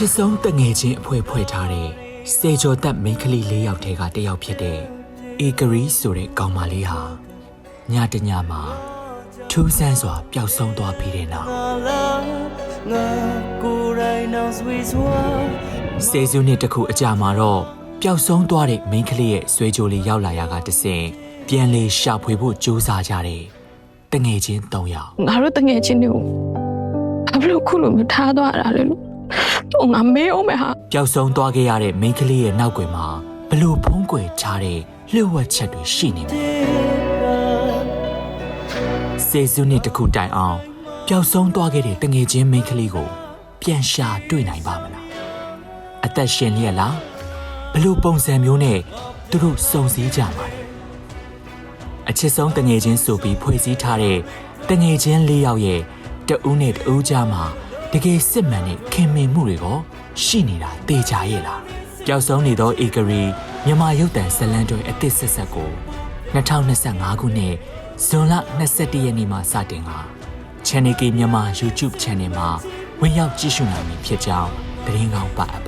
ချစ်ဆုံးတငယ်ချင်းအဖွဲဖွဲ့ထားတဲ့စေကျော်သက်မိန်းကလေး၄ယောက်ထဲကတစ်ယောက်ဖြစ်တဲ့အေဂရီဆိုတဲ့ကောင်မလေးဟာညတညမှာထူးဆန်းစွာပျောက်ဆုံးသွားပြီးတဲ့နောက်ငါကိုယ်တိုင်နောက်ဆွေးစွာစေစုနှစ်တစ်ခုအကြာမှာတော့ပျောက်ဆုံးသွားတဲ့မိန်းကလေးရဲ့ဆွေကြိုလေးရောက်လာရကတဆင်ပြန်လေရှာဖွေဖို့ကြိုးစားကြတယ်တငယ်ချင်း၃ယောက်ငါတို့တငယ်ချင်းတွေကိုဘာဖြစ်လို့ခုလိုမျိုးထားသွားတာလဲလို့ တော့ငါမေးအောင်မယ်ဟာပျောက်ဆုံးသွားခဲ့ရတဲ့မိန်းကလေးရဲ့နောက်ွယ်မှာဘလို့ဖုံးကွယ်ထားတဲ့လျှို့ဝှက်ချက်တွေရှိနေမှာစေစုနှစ်တစ်ခုတိုင်အောင်ပျောက်ဆုံးသွားခဲ့တဲ့တငယ်ချင်းမိန်းကလေးကို ပြန်ရှာတွေ့နိုင်ပါမလားအသက်ရှင်လျက်လားဘလို့ပုံစံမျိုးနဲ့သူတို့စုံစည်းကြမှာလဲအချစ်ဆုံးတငယ်ချင်းဆိုပြီးဖွဲ့စည်းထားတဲ့တငယ်ချင်းလေးယောက်ရဲ့တဦးနဲ့တဦးကြားမှာ တကယ်စစ်မှန်တဲ့ခင်မင်မှုတွေကိုရှိနေတာတေချာရဲ့လားပျောက်ဆုံးနေသောဧကရီမြန်မာရုပ်တံဇတ်လန်းတွေအသစ်ဆက်ဆက်ကို2025ခုနှစ်ဇွန်လ21ရက်နေ့မှာစတင်က Channel K မြန်မာ YouTube Channel မှာဝင်ရောက်ကြည့်ရှုနိုင်ပြီဖြစ်ကြောင်းသတင်းကောင်းပါအပ်ပါတယ်ခင်ဗျာ